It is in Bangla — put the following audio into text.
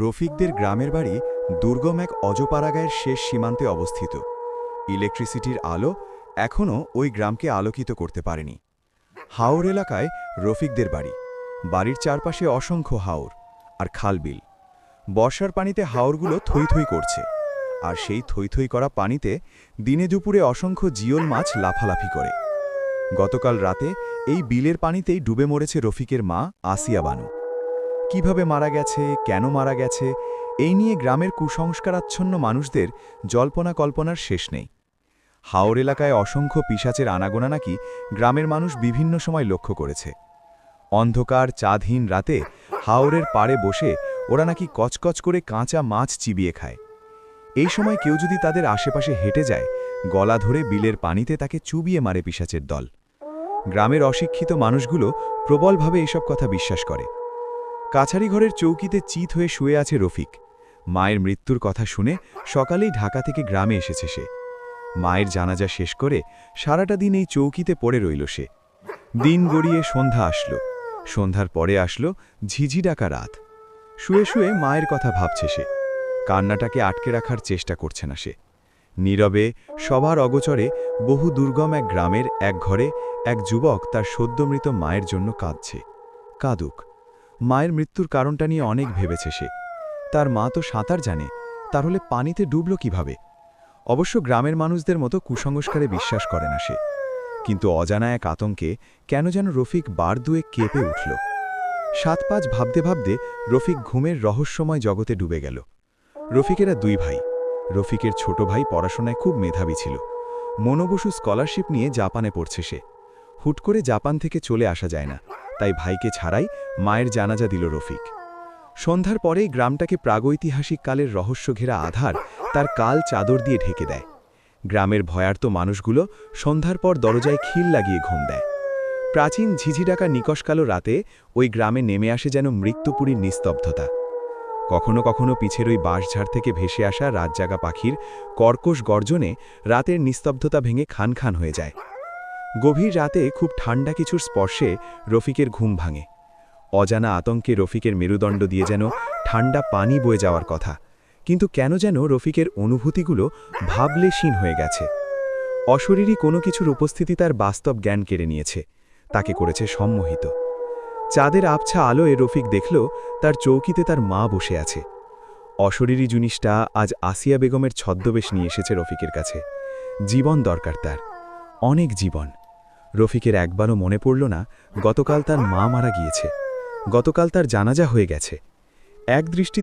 রফিকদের গ্রামের বাড়ি দুর্গম এক অজপাড়াগায়ের শেষ সীমান্তে অবস্থিত। ইলেকট্রিসিটির আলো এখনও ওই গ্রামকে আলোকিত করতে পারেনি। হাওর এলাকায় রফিকদের বাড়ি। বাড়ির চারপাশে অসংখ্য হাওর আর খালবিল বর্ষার পানিতে হাওরগুলো থই থই করছে আর সেই থই থই করা পানিতে দিনে দুপুরে অসংখ্য জিওল মাছ লাফালাফি করে। গতকাল রাতে এই বিলের পানিতেই ডুবে মরেছে রফিকের মা, আসিয়া বানু। কীভাবে মারা গেছে, কেন মারা গেছে, এই নিয়ে গ্রামের কুসংস্কারাচ্ছন্ন মানুষদের জল্পনা কল্পনার শেষ নেই। হাওর এলাকায় অসংখ্য পিসাচের আনাগোনা নাকি গ্রামের মানুষ বিভিন্ন সময় লক্ষ্য করেছে। অন্ধকার, চাঁদহীন রাতে হাওরের পাড়ে বসে ওরা নাকি কচকচ করে কাঁচা মাছ চিবিয়ে খায়। এই সময় কেউ যদি তাদের আশেপাশে হেঁটে যায়, গলা ধরে বিলের পানিতে তাকে চুবিয়ে মারে পিসাচের দল। গ্রামের অশিক্ষিত মানুষগুলো প্রবলভাবে এসব কথা বিশ্বাস করে। কাছারি ঘরের চৌকিতে চিত হয়ে শুয়ে আছে রফিক। মায়ের মৃত্যুর কথা শুনে সকালেই ঢাকা থেকে গ্রামে এসেছে সে। মায়ের জানাজা শেষ করে সারাটা দিন এই চৌকিতে পড়ে রইল সে। দিন গড়িয়ে সন্ধ্যা আসলো। সন্ধ্যার পরে আসলো ঝিঝি ডাকা রাত। শুয়ে শুয়ে মায়ের কথা ভাবছে সে। কান্নাটাকে আটকে রাখার চেষ্টা করছে না সে। নীরবে, সবার অগোচরে বহু দুর্গম এক গ্রামের এক ঘরে এক যুবক তার সদ্যমৃত মায়ের জন্য কাঁদছে। কাঁদুক। মায়ের মৃত্যুর কারণটা নিয়ে অনেক ভেবেছে সে। তার মা তো সাঁতার জানে, তার হলে পানিতে ডুবল কীভাবে? অবশ্য গ্রামের মানুষদের মতো কুসংস্কারে বিশ্বাস করে না সে। কিন্তু অজানা এক আতঙ্কে কেন যেন রফিক বার দুয়ে কেঁপে উঠল। সাত পাঁচ ভাবতে ভাবতে রফিক ঘুমের রহস্যময় জগতে ডুবে গেল। রফিকেরা দুই ভাই। রফিকের ছোট ভাই পড়াশোনায় খুব মেধাবী ছিল। মনোবসু স্কলারশিপ নিয়ে জাপানে পড়ছে সে। হুট করে জাপান থেকে চলে আসা যায় না। তাই ভাইকে ছাড়াই মায়ের জানাজা দিল রফিক। সন্ধ্যার পরেই গ্রামটাকে প্রাগৈতিহাসিক কালের রহস্য ঘেরা আধার তার কাল চাদর দিয়ে ঢেকে দেয়। গ্রামের ভয়ার্ত মানুষগুলো সন্ধ্যার পর দরজায় খিল লাগিয়ে ঘুম দেয়। প্রাচীন ঝিঝিডাকা নিকশকালো রাতে ওই গ্রামে নেমে আসে যেন মৃত্যুপুরীর নিস্তব্ধতা। কখনো কখনো পিছের ওই বাঁশঝাড় থেকে ভেসে আসা রাতজাগা পাখির কর্কশ গর্জনে রাতের নিস্তব্ধতা ভেঙে খান খান হয়ে যায়। গভীর রাতে খুব ঠান্ডা কিছুর স্পর্শে রফিকের ঘুম ভাঙে। অজানা আতঙ্কে রফিকের মেরুদণ্ড দিয়ে যেন ঠান্ডা পানি বয়ে যাওয়ার কথা। কিন্তু কেন যেন রফিকের অনুভূতিগুলো ভাবলে ভাবলেশীন হয়ে গেছে। অশরীরী কোনো কিছুর উপস্থিতি তার বাস্তব জ্ঞান কেড়ে নিয়েছে। তাকে করেছে সম্মোহিত। চাঁদের আবছা আলোয় রফিক দেখল, তার চৌকিতে তার মা বসে আছে। অশরীরী জিনিসটা আজ আসিয়া বেগমের ছদ্মবেশ নিয়ে এসেছে রফিকের কাছে। জীবন দরকার তার। অনেক জীবন। রফিকের একবারও মনে পড়ল না, গতকাল তার মা মারা গিয়েছে। গতকাল তার জানাজা হয়ে গেছে। এক দৃষ্টি